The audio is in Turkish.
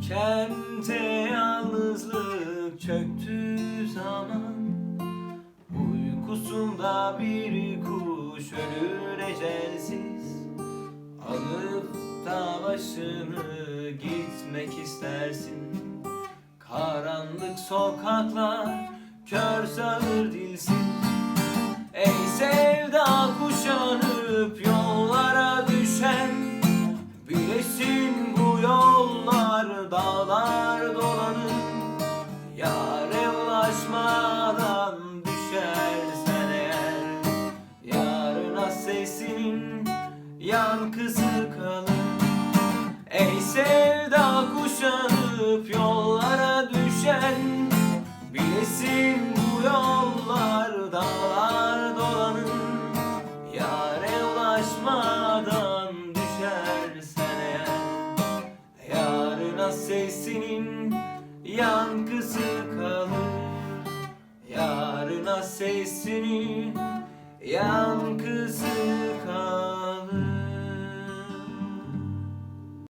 Kente yalnızlık çöktü zaman. Uykusunda bir kuş ölür ecelsiz. Alıp da başını gitmek istersin. Karanlık sokaklar kör sağır dilsiz yollar dağlar dolanır. Yare ulaşmadan düşersen eğer Yarına sesinin yankısı kalır. Ey sevda kuşanıp yollara düşen sesinin yankısı kalır. Yarına sesinin yankısı